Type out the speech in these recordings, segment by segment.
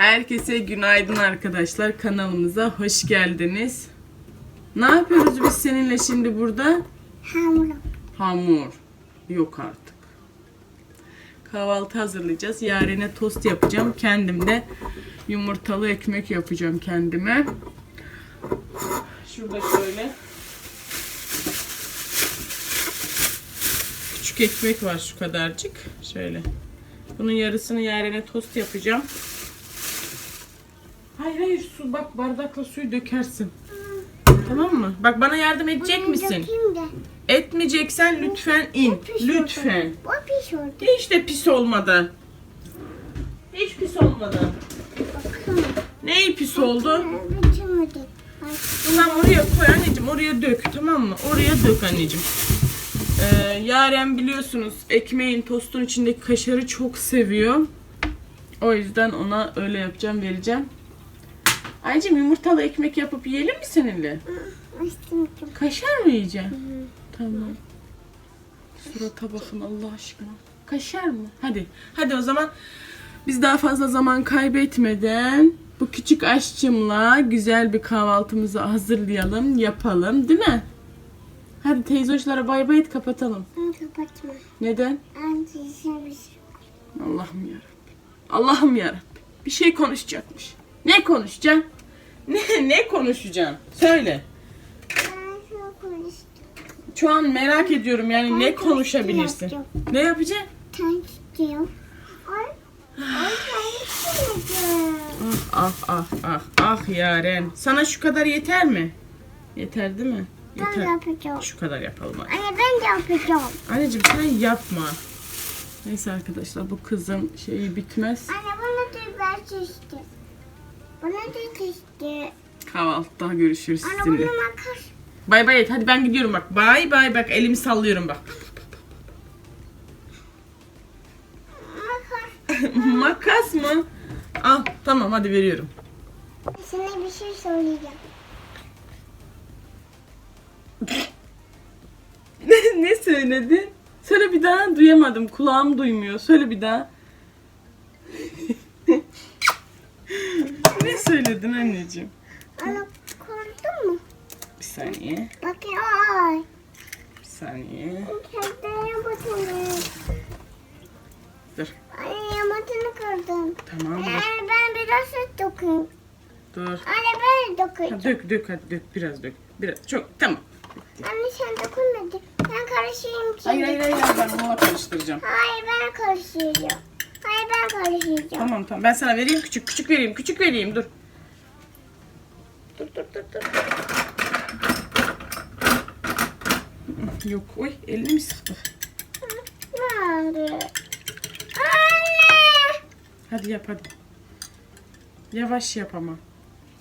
Herkese günaydın arkadaşlar. Kanalımıza hoş geldiniz. Ne yapıyoruz biz seninle şimdi burada? Hamur. Hamur. Yok artık. Kahvaltı hazırlayacağız. Yarene tost yapacağım. Kendim de yumurtalı ekmek yapacağım kendime. Şurada şöyle. Küçük ekmek var şu kadarcık. Şöyle. Bunun yarısını yarene tost yapacağım. Su bak bardakla suyu dökersin. Tamam mı? Bak bana yardım edecek misin? Etmeyeceksen lütfen in. Lütfen. Hiç de pis olmadı. Hiç pis olmadı. Neyi pis oldu? Tamam oraya koy anneciğim. Oraya dök tamam mı? Oraya dök anneciğim. Ee, Yaren biliyorsunuz ekmeğin tostun içindeki kaşarı çok seviyor. O yüzden ona öyle yapacağım vereceğim. Aycım yumurtalı ekmek yapıp yiyelim mi seninle? Kaşar mı yiyeceksin? Tamam. Surata bakın Allah aşkına. Kaşar mı? Hadi. Hadi o zaman biz daha fazla zaman kaybetmeden bu küçük aşçımla güzel bir kahvaltımızı hazırlayalım, yapalım, değil mi? Hadi teyze hoşlara bay bay et kapatalım. Kapatma. Neden? Bir şey. Allah'ım yarabbim. Allah'ım yarabbim. Bir şey konuşacakmış. Ne konuşacaksın? Ne ne konuşacaksın? Söyle. Ben şunu konuştum. Şu an merak ediyorum yani ne konuşabilirsin? yapacağım. Ne yapacaksın? Tank istiyorum. Ay. Ay tank istiyorum. Ah ah ah ah ah Yaren. Sana şu kadar yeter mi? Yeter değil mi? Ben Yeter. yapacağım. Şu kadar yapalım hadi. Anne ben de yapacağım. Anneciğim sen yapma. Neyse arkadaşlar bu kızın şeyi bitmez. Anne bana da biber çeşitli. Bana da çeşitli. Kahvaltıda görüşürüz Anne sizinle. bunu makas. Bay bay et. Hadi ben gidiyorum bak. Bay bay bak elimi sallıyorum bak. Makas. Makas mı? Al tamam hadi veriyorum. Sana bir şey söyleyeceğim. ne, ne söyledin? Söyle bir daha duyamadım. Kulağım duymuyor. Söyle bir daha. ne söyledin anneciğim? Anne korktun mu? Bir saniye. Bakın ay. Bir saniye. Kedeye batırdım. Dur. Anne yamatını kırdım. Tamam. Anne ben biraz süt dökeyim. Dur. Anne ben de Ha, dök dök hadi dök biraz dök. Biraz çok tamam. Anne sen dokunmadın. Ben karışayım şimdi. Hayır hayır hayır ben onunla karıştıracağım. Hayır ben karıştıracağım. Hayır ben karıştıracağım. Tamam tamam ben sana vereyim küçük küçük vereyim küçük vereyim dur. Dur dur dur dur. Yok oy elini mi sıktı? Anne. Hadi yap hadi. Yavaş yap ama.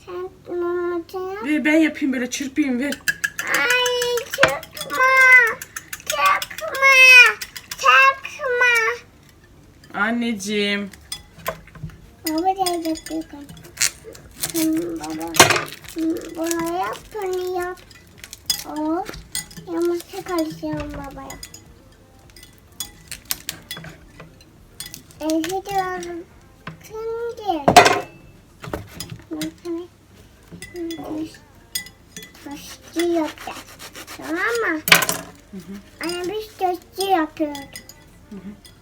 Sen mamatını. Ver ben yapayım böyle çırpayım ver. Ay Anneciğim. Baba yapıyor. Hmm, Baba. Bana yap, bunu yap. O. Yamasa karışıyorum babaya. Evde diyorum. Şimdi. Mesela. Tostu yapacağız. Tamam mı? Anne biz tostu yapıyoruz. O şimdiler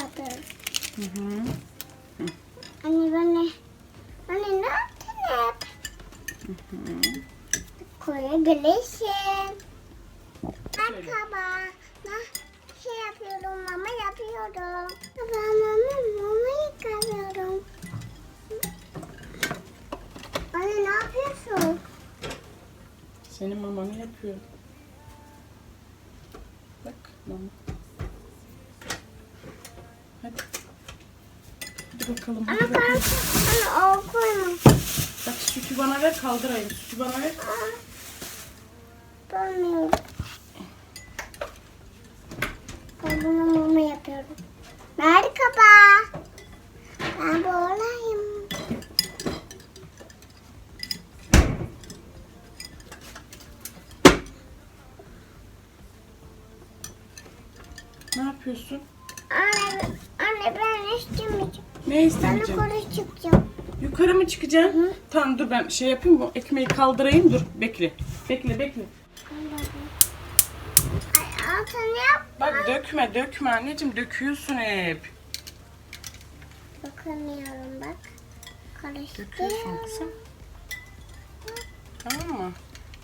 yapıyoruz. Hı hı. Anne ben de... Anne ne yaptın hep? Koyabilirsin. Merhaba. Ne şey yapıyorum mama yapıyorum. Baba mama mama yıkıyorum. Anne ne yapıyorsun? Senin mamanı yapıyorum. Mama. Hadi. Hadi bakalım. Hadi bakalım. ben o koyma. Bak sütü bana ver kaldırayım. Sütü bana ver. Bilmiyorum. Ben bunu mama yapıyorum. Merhaba. Ben buradayım. Ne yapıyorsun? Anne, anne ben istemeyeceğim. Ne Ben istemeyeceğim? yukarı çıkacağım. Yukarı mı çıkacaksın? Tamam dur ben şey yapayım bu ekmeği kaldırayım dur bekle. Bekle bekle. Ay, altını yap. Bak dökme dökme anneciğim döküyorsun hep. Bakamıyorum bak. Karıştırıyorum. kızım. Tamam mı?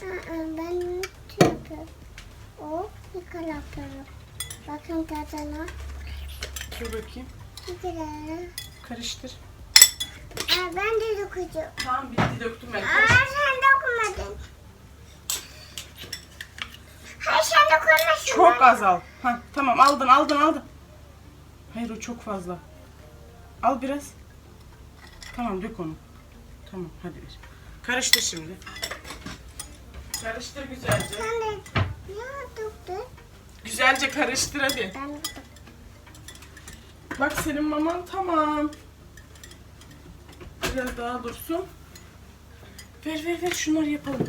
Aa, ben unutuyorum. O yıkalatıyorum. Bakın tadına. Dur bakayım. Güzel. Karıştır. Aa, ben de dokuyacağım. Tamam bitti döktüm ben. Aa, sen dokunmadın. Hayır sen dokunmasın. Çok az al. Ha, tamam aldın aldın aldın. Hayır o çok fazla. Al biraz. Tamam dök onu. Tamam hadi ver. Karıştır şimdi. Karıştır güzelce. Sen de ne doktun? Güzelce karıştır hadi. Bak senin maman tamam. Biraz daha dursun. Ver ver ver şunları yapalım.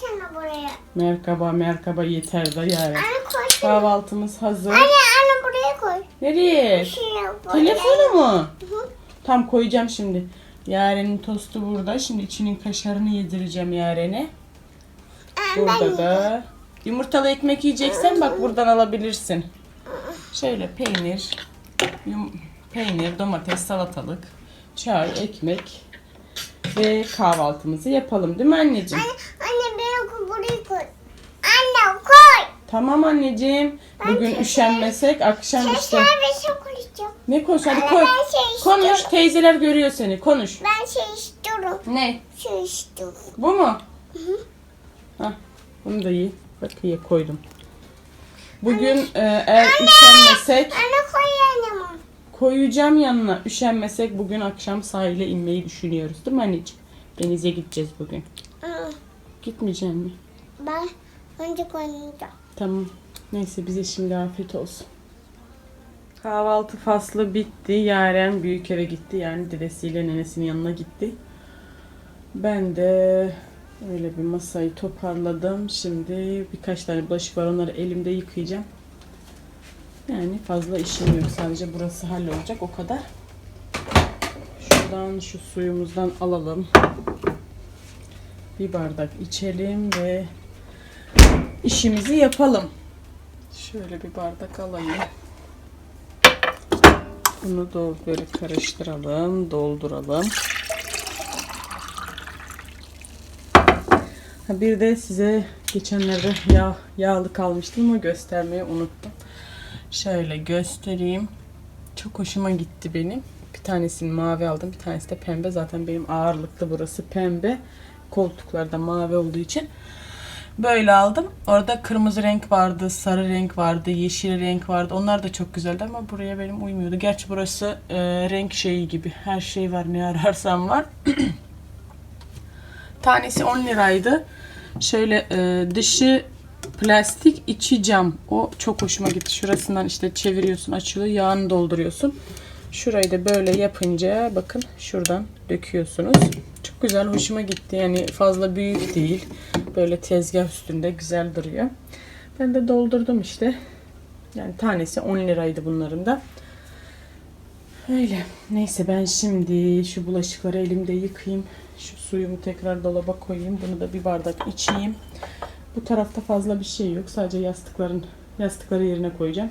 Koysana buraya. Merkaba merkaba yeter da yani. Anne koysana. Kahvaltımız hazır. Anne anne buraya koy. Nereye? Telefonu mu? Hı. Tam koyacağım şimdi. Yaren'in tostu burada. Şimdi içinin kaşarını yedireceğim Yaren'e. Burada da yumurtalı ekmek yiyeceksen bak buradan alabilirsin. Şöyle peynir, yum, peynir, domates, salatalık, çay, ekmek ve kahvaltımızı yapalım değil mi anneciğim? Anne, anne beni koy, buraya koy. Anne koy. Tamam anneciğim. Bugün üşenmesek akşam işte. Şeker ve. Ne konuş hadi koy. ben şey istiyorum. Konuş teyzeler görüyor seni konuş. Ben şey istiyorum. Ne? Şey istiyorum. Bu mu? Hah, bunu da iyi. Bak iyi koydum. Bugün e, eğer üşenmesek Anne koy yanıma. koyacağım yanına. Üşenmesek bugün akşam sahile inmeyi düşünüyoruz değil mi anneciğim? Denize gideceğiz bugün. Hı, Gitmeyecek mi? Ben önce koyacağım. Tamam. Neyse bize şimdi afiyet olsun. Kahvaltı faslı bitti. Yaren büyük eve gitti. Yani dedesiyle nenesinin yanına gitti. Ben de öyle bir masayı toparladım. Şimdi birkaç tane bulaşık var. Onları elimde yıkayacağım. Yani fazla işim yok. Sadece burası hallolacak. O kadar. Şuradan şu suyumuzdan alalım. Bir bardak içelim ve işimizi yapalım. Şöyle bir bardak alayım. Bunu da böyle karıştıralım, dolduralım. Ha bir de size geçenlerde yağ, yağlı kalmıştım ama göstermeyi unuttum. Şöyle göstereyim. Çok hoşuma gitti benim. Bir tanesini mavi aldım, bir tanesi de pembe. Zaten benim ağırlıklı burası pembe. Koltuklarda mavi olduğu için. Böyle aldım. Orada kırmızı renk vardı, sarı renk vardı, yeşil renk vardı. Onlar da çok güzeldi ama buraya benim uymuyordu. Gerçi burası e, renk şeyi gibi. Her şey var ne ararsam var. Tanesi 10 liraydı. Şöyle e, dışı plastik, içi cam. O çok hoşuma gitti. Şurasından işte çeviriyorsun, açılıyor, yağını dolduruyorsun. Şurayı da böyle yapınca bakın şuradan döküyorsunuz. Çok güzel, hoşuma gitti. Yani fazla büyük değil. Böyle tezgah üstünde güzel duruyor. Ben de doldurdum işte. Yani tanesi 10 liraydı bunların da. Öyle. Neyse ben şimdi şu bulaşıkları elimde yıkayayım. Şu suyumu tekrar dolaba koyayım. Bunu da bir bardak içeyim. Bu tarafta fazla bir şey yok. Sadece yastıkların yastıkları yerine koyacağım.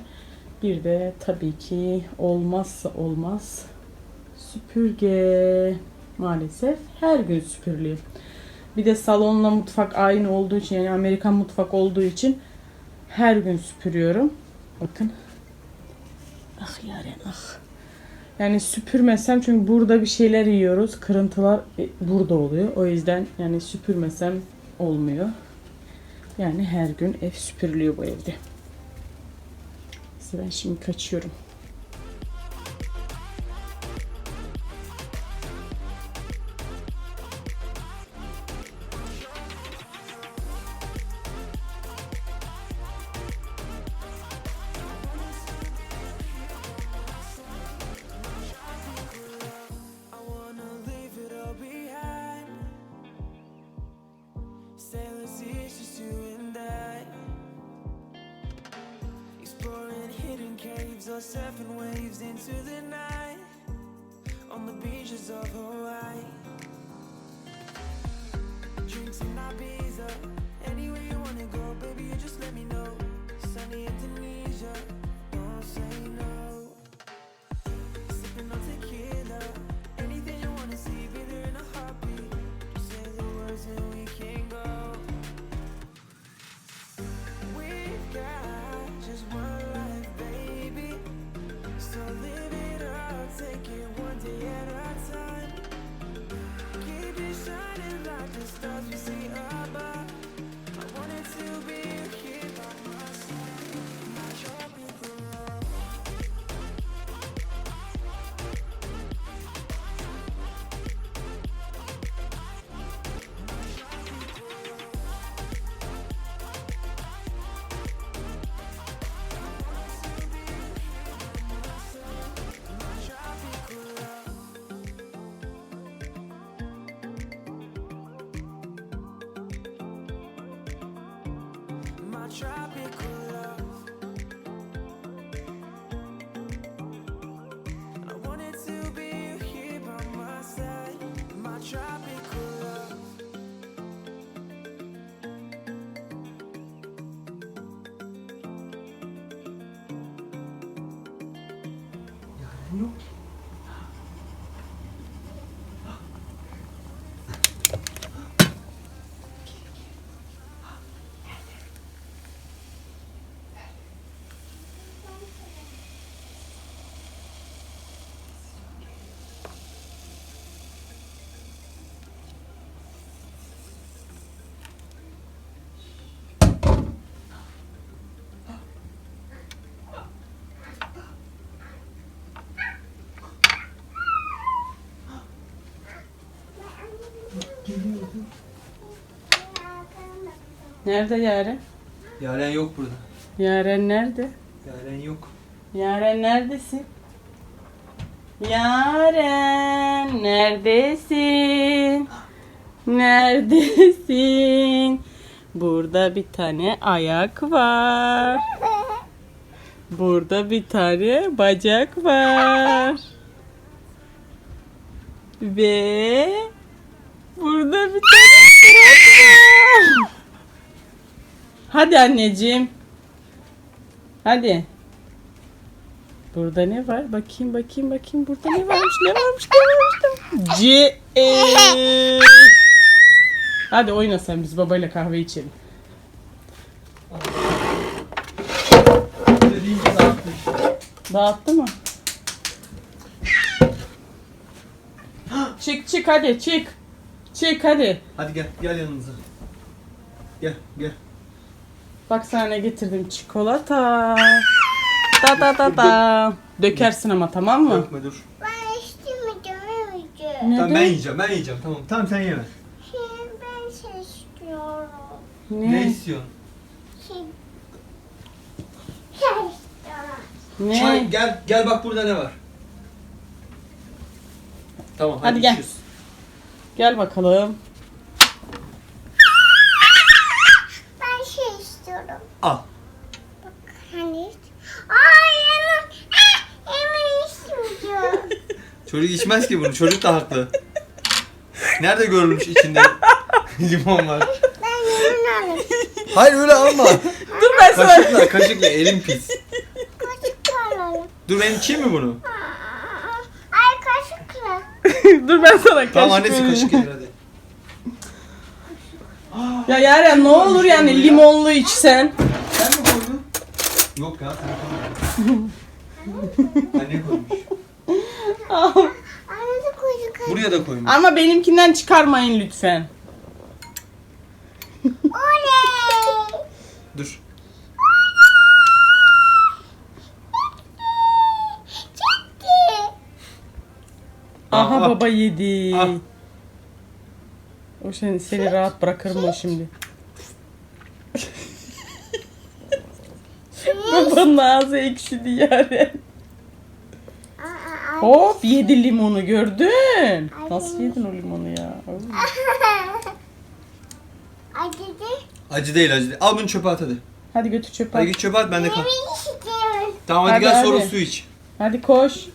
Bir de tabii ki olmazsa olmaz süpürge. Maalesef her gün süpürülüyor. Bir de salonla mutfak aynı olduğu için yani Amerikan mutfak olduğu için her gün süpürüyorum. Bakın. Ah Yaren ah. Yani süpürmesem çünkü burada bir şeyler yiyoruz. Kırıntılar e, burada oluyor. O yüzden yani süpürmesem olmuyor. Yani her gün ev süpürülüyor bu evde. Neyse ben şimdi kaçıyorum. On the beaches of Hawaii. Drinks in Ibiza. Anywhere you wanna go, baby, you just let me know. Sunny Indonesia, don't say no. Sipping on tequila. Anything you wanna see, be there in a heartbeat. Just say the words and we can go. We've got just one life, baby. So live it up, take it one Keep it shining like the stars we see above. No. Nerede Yaren? Yaren yok burada. Yaren nerede? Yaren yok. Yaren neredesin? Yaren neredesin? Neredesin? Burada bir tane ayak var. Burada bir tane bacak var. Ve burada bir tane surat var. Hadi anneciğim. Hadi. Burada ne var? Bakayım bakayım bakayım. Burada ne varmış? Ne varmış? Ne varmış? C E. Hadi oyna sen biz babayla kahve içelim. Dağıttı. Dağıttı mı? çık çık hadi çık. Çık hadi. Hadi gel, gel yanımıza. Gel, gel. Bak sana ne getirdim. Çikolata. Da da da da. Dökersin ama tamam mı? Dökme dur. Ben istemeyeceğim, yemeyeceğim. Tamam ben Neden? yiyeceğim, ben yiyeceğim. Tamam, tamam sen yeme. Şey, ben şey istiyorum. Ne, Ne? istiyorsun? Şey, şey istiyorum. Çay, Ne? gel, gel bak burada ne var. Tamam, hadi, Hadi gel. içiyoruz. Gel bakalım. Ben şey Al. Hani Ay yemem. Ah. Çocuk içmez ki bunu, çocuk da haklı. Nerede görülmüş içinde limon var? ben alayım. Hayır öyle alma. Dur ben sana. kaşıkla kaşıkla elim pis. Kaşık alalım. Dur ben içeyim mi bunu? Ay kaşıkla. Dur ben sana kaşık Tamam annesi vereyim. kaşık getir hadi. Ya Yaren ne olur yani limonlu içsen. Yok ya sen. Anne koymuş. Anne de. Buraya da koymuş. Ama benimkinden çıkarmayın lütfen. Oley. Dur. Çekti. Aha Aa. baba yedi. Ah. O seni, seni rahat bırakır mı o şimdi? Babanın ağzı ekşidi aa, Hop yedi limonu gördün. Nasıl yedin o limonu ya? Ay dedi. Acı değil acı değil. Al bunu çöpe at hadi. Hadi götür çöpe Hadi at. git çöpe at ben de kal. İstiyorum. Tamam hadi, Hadi, gel sonra hadi. su iç. Hadi koş.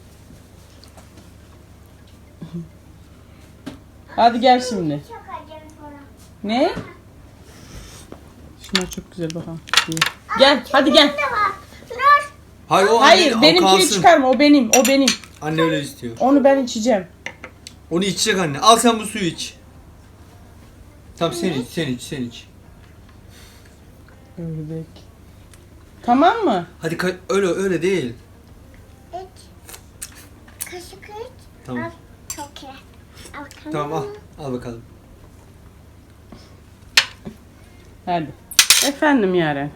Hadi gel şimdi. Çok acı sonra. Ne? Şunlar çok güzel bak ha. İyi. Gel hadi gel. Ne var? Dur. Hayır o Hayır anne, o benimkini kalsın. çıkarma o benim o benim. Anne öyle istiyor. Onu ben içeceğim. Onu içecek anne. Al sen bu suyu iç. Tamam sen iç, sen iç, sen iç. Ördek. Tamam mı? Hadi ka- öyle öyle değil. İç. Kaşık iç. Tamam. Al. Çok iyi. Al bakalım. Tamam al. Al bakalım. Hadi. Efendim Yaren.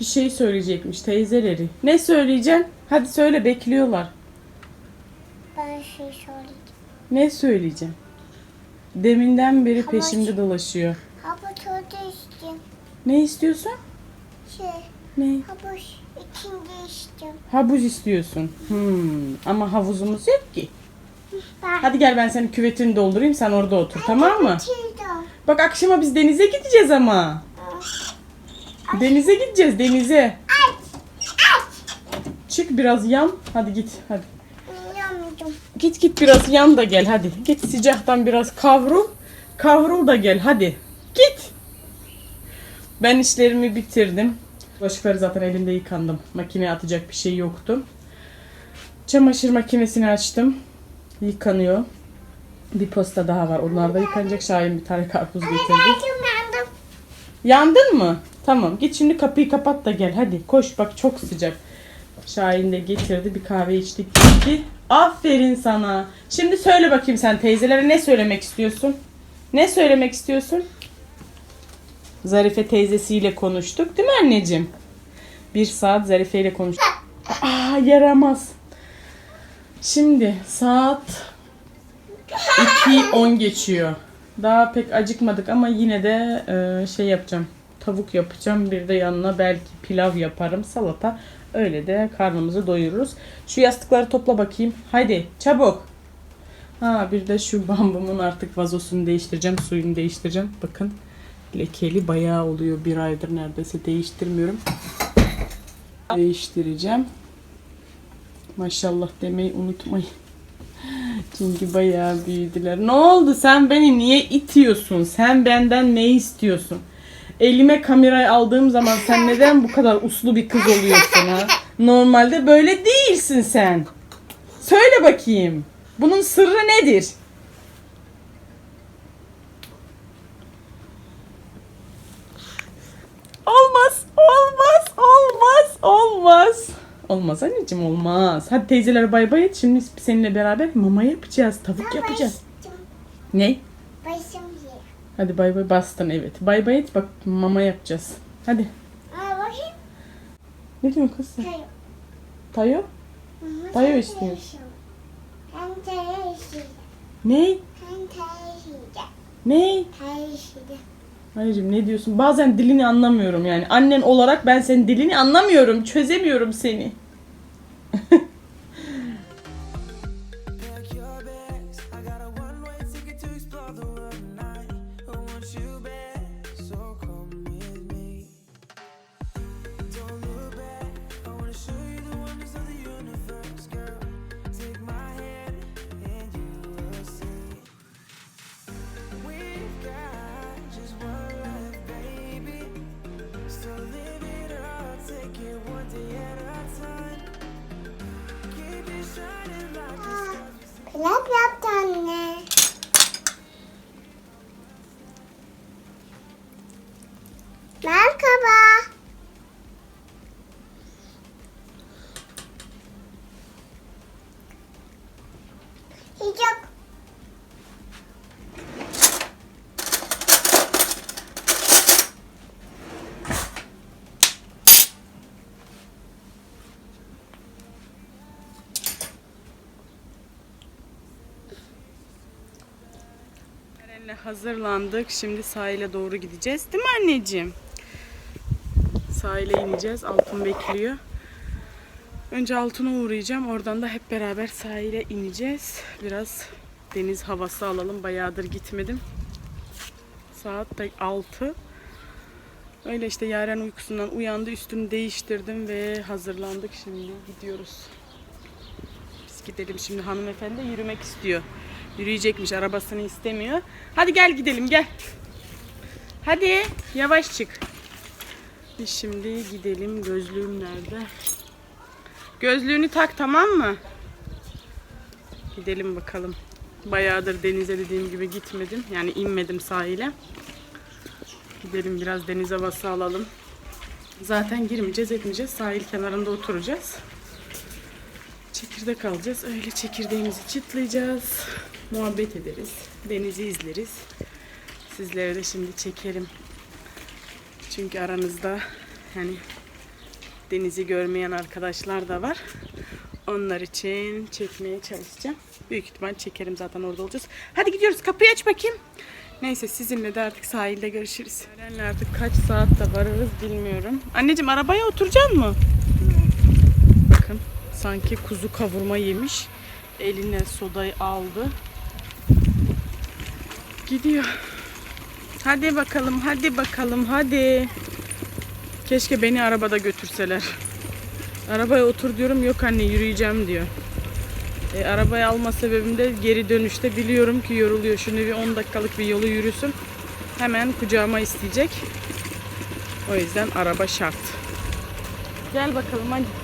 Bir şey söyleyecekmiş teyzeleri. Ne söyleyeceksin? Hadi söyle bekliyorlar. Ben şey söyleyeceğim. Ne söyleyeceğim? Deminden beri Ama- peşimde dolaşıyor. Hava çoğu içtim. Ne istiyorsun? Şey. Ne? Havuç içinde içtim. Havuz istiyorsun. Hmm. Ama havuzumuz yok ki. Ben. Hadi gel ben senin küvetini doldurayım sen orada otur tamam mı? Bak akşama biz denize gideceğiz ama. Denize gideceğiz denize. Çık biraz yan. Hadi git hadi. Yiyemeyeceğim. Git git biraz yan da gel hadi. Git sıcaktan biraz kavrul. Kavrul da gel hadi. Git. Ben işlerimi bitirdim. Bulaşıkları zaten elimde yıkandım. Makineye atacak bir şey yoktu. Çamaşır makinesini açtım. Yıkanıyor. Bir posta daha var. Onlar da yıkanacak. Şahin bir tane karpuz getirdi. Yandın mı? Tamam. Git şimdi kapıyı kapat da gel. Hadi koş bak çok sıcak. Şahin de getirdi. Bir kahve içtik gitti. Aferin sana. Şimdi söyle bakayım sen teyzelere ne söylemek istiyorsun? Ne söylemek istiyorsun? Zarife teyzesiyle konuştuk değil mi anneciğim? Bir saat Zarife ile konuştuk. Aa yaramaz. Şimdi saat 2.10 geçiyor. Daha pek acıkmadık ama yine de e, şey yapacağım. Tavuk yapacağım. Bir de yanına belki pilav yaparım. Salata. Öyle de karnımızı doyururuz. Şu yastıkları topla bakayım. Hadi çabuk. Ha bir de şu bambumun artık vazosunu değiştireceğim. Suyunu değiştireceğim. Bakın lekeli bayağı oluyor. Bir aydır neredeyse değiştirmiyorum. Değiştireceğim. Maşallah demeyi unutmayın. Çünkü bayağı büyüdüler. Ne oldu? Sen beni niye itiyorsun? Sen benden ne istiyorsun? Elime kamerayı aldığım zaman sen neden bu kadar uslu bir kız oluyorsun ha? Normalde böyle değilsin sen. Söyle bakayım. Bunun sırrı nedir? Olmaz, olmaz, olmaz, olmaz. Olmaz anneciğim olmaz. Hadi teyzelere bay bay et. Şimdi seninle beraber mama yapacağız. Tavuk yapacağız. Ne? Hadi bay bay bastın evet. Bay bay et bak mama yapacağız. Hadi. Aa bakayım. Ne diyorsun kız sen? Tayo. Tayo? Tayo istiyor. Ben tayo isteyeceğim. Ne? Ben tayo isteyeceğim. Ne? Tayo isteyeceğim. Anneciğim ne diyorsun? Bazen dilini anlamıyorum yani. Annen olarak ben senin dilini anlamıyorum. Çözemiyorum seni. Eren'le hazırlandık. Şimdi sahile doğru gideceğiz. Değil mi anneciğim? Sahile ineceğiz. Altın bekliyor. Önce altına uğrayacağım. Oradan da hep beraber sahile ineceğiz. Biraz deniz havası alalım. Bayağıdır gitmedim. Saat de 6. Öyle işte Yaren uykusundan uyandı. Üstünü değiştirdim ve hazırlandık. Şimdi gidiyoruz. Biz gidelim şimdi hanımefendi yürümek istiyor. Yürüyecekmiş arabasını istemiyor. Hadi gel gidelim gel. Hadi yavaş çık. Biz şimdi gidelim. Gözlüğüm nerede? Gözlüğünü tak tamam mı? Gidelim bakalım. Bayağıdır denize dediğim gibi gitmedim. Yani inmedim sahile. Gidelim biraz deniz havası alalım. Zaten girmeyeceğiz etmeyeceğiz. Sahil kenarında oturacağız. Çekirdek alacağız. Öyle çekirdeğimizi çıtlayacağız. Muhabbet ederiz. Denizi izleriz. Sizlere de şimdi çekerim. Çünkü aranızda yani denizi görmeyen arkadaşlar da var. Onlar için çekmeye çalışacağım. Büyük ihtimal çekerim zaten orada olacağız. Hadi gidiyoruz kapıyı aç bakayım. Neyse sizinle de artık sahilde görüşürüz. Öğrenle artık kaç saatte varırız bilmiyorum. Anneciğim arabaya oturacaksın mı? Bakın sanki kuzu kavurma yemiş. Eline sodayı aldı. Gidiyor. Hadi bakalım, hadi bakalım, hadi. Keşke beni arabada götürseler. Arabaya otur diyorum, yok anne yürüyeceğim diyor. E, arabaya alma sebebim de geri dönüşte biliyorum ki yoruluyor. Şimdi bir 10 dakikalık bir yolu yürüsün. Hemen kucağıma isteyecek. O yüzden araba şart. Gel bakalım hadi.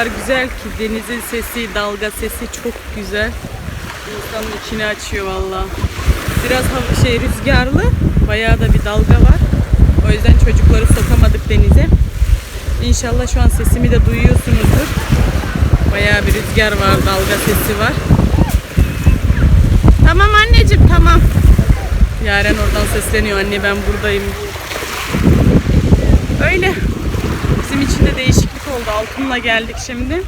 Kadar güzel ki denizin sesi, dalga sesi çok güzel. İnsanın içini açıyor valla. Biraz şey rüzgarlı, bayağı da bir dalga var. O yüzden çocukları sokamadık denize. İnşallah şu an sesimi de duyuyorsunuzdur. Bayağı bir rüzgar var, dalga sesi var. Tamam anneciğim tamam. Yaren oradan sesleniyor anne ben buradayım. Öyle. Bizim için de değişiklik oldu. Altınla geldik şimdi.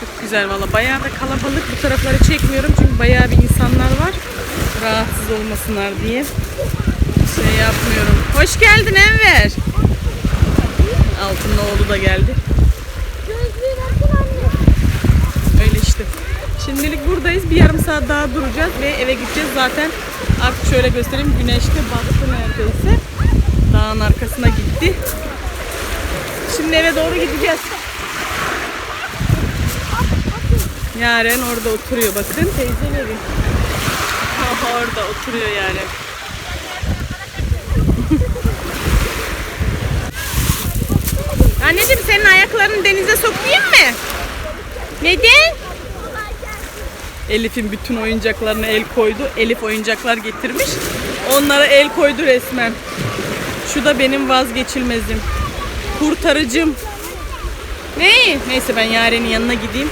Çok güzel valla. Bayağı da kalabalık. Bu tarafları çekmiyorum çünkü bayağı bir insanlar var. Rahatsız olmasınlar diye. Şey yapmıyorum. Hoş geldin Enver. Altın'la oğlu da geldi. Öyle işte. Şimdilik buradayız. Bir yarım saat daha duracağız ve eve gideceğiz. Zaten artık şöyle göstereyim. Güneş de battı neredeyse. Dağın arkasına gitti. Şimdi eve doğru gideceğiz. Yaren orada oturuyor bakın. Teyze verin. orada oturuyor Yaren. Anneciğim senin ayaklarını denize sokayım mı? Neden? Elif'in bütün oyuncaklarına el koydu. Elif oyuncaklar getirmiş. Onlara el koydu resmen. Şu da benim vazgeçilmezim. Kurtarıcım. Ne? Neyse ben Yaren'in yanına gideyim.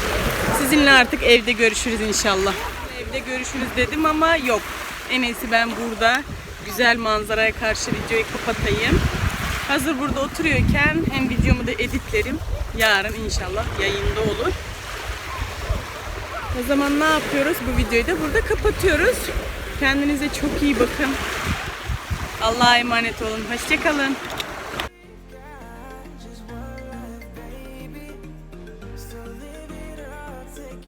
Sizinle artık evde görüşürüz inşallah. Evde görüşürüz dedim ama yok. En iyisi ben burada güzel manzaraya karşı videoyu kapatayım. Hazır burada oturuyorken hem videomu da editlerim. Yarın inşallah yayında olur. O zaman ne yapıyoruz? Bu videoyu da burada kapatıyoruz. Kendinize çok iyi bakın. Allah'a emanet olun. Hoşçakalın.